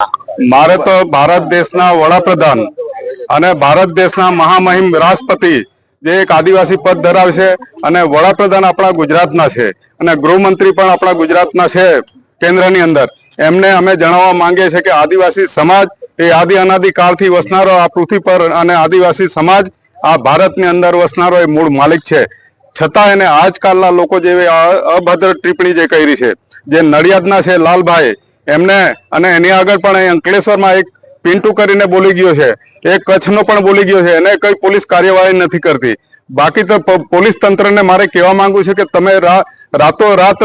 મારે તો ભારત દેશના વડાપ્રધાન અને ભારત દેશના મહામહિમ રાષ્ટ્રપતિ જે એક આદિવાસી પદ ધરાવે છે અને વડાપ્રધાન આપણા ગુજરાતના છે અને ગૃહમંત્રી પણ આપણા ગુજરાતના છે કેન્દ્રની અંદર. એમને અમે જણાવવા માંગીએ છીએ કે આદિવાસી સમાજ એ આદિ અનાદિ કાળથી વસનારો આ પૃથ્વી પર અને આદિવાસી સમાજ આ ભારતની અંદર વસનારો એ મૂળ માલિક છે. છતાં એને આજકાલના લોકો જેવી અભદ્ર ટિપ્પણી જે કરી છે, જે નડિયાદના છે લાલભાઈ એમને અને એની આગળ પણ અંકલેશ્વરમાં એક પિન્ટુ કરીને બોલી ગયો છે. એક કચ્છનો પણ બોલી ગયો છે. એને કઈ પોલીસ કાર્યવાહી નથી કરતી. બાકી તો પોલીસ તંત્રને મારે કહેવા માંગુ છે કે તમે રાતો રાત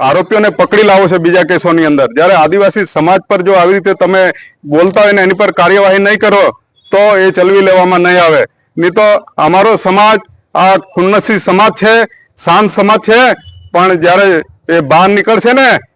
આરોપીઓને પકડી લાવો છે બીજા કેસોની અંદર. જ્યારે આદિવાસી સમાજ પર જો આવી રીતે તમે બોલતા હોય ને એની પર કાર્યવાહી નહીં કરો, તો એ ચલવી લેવામાં નહીં આવે. નહીં તો અમારો સમાજ, આ ખુન્નસી સમાજ છે, શાંત સમાજ છે, પણ જ્યારે એ બહાર નીકળશે ને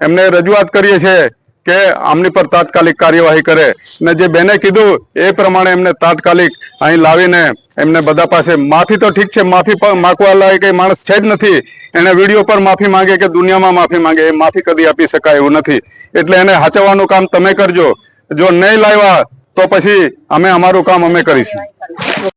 એમને રજૂઆત કરીએ છીએ કે આમની પર તાત્કાલિક કાર્યવાહી કરે. ને જે બેને કીધું એ પ્રમાણે એમને તાત્કાલિક અહીં લાવીને એમને બધા પાસે માફી તો ઠીક છે, માફી માગવા લાયક એ માણસ છે જ નથી. એને વીડિયો પર માફી માંગે કે દુનિયામાં માફી માંગે એ માફી કદી આપી શકાય એવું નથી. એટલે એને હાચવવાનું કામ તમે કરજો. જો નહીં લાવ્યા તો પછી અમે અમારું કામ અમે કરીશું.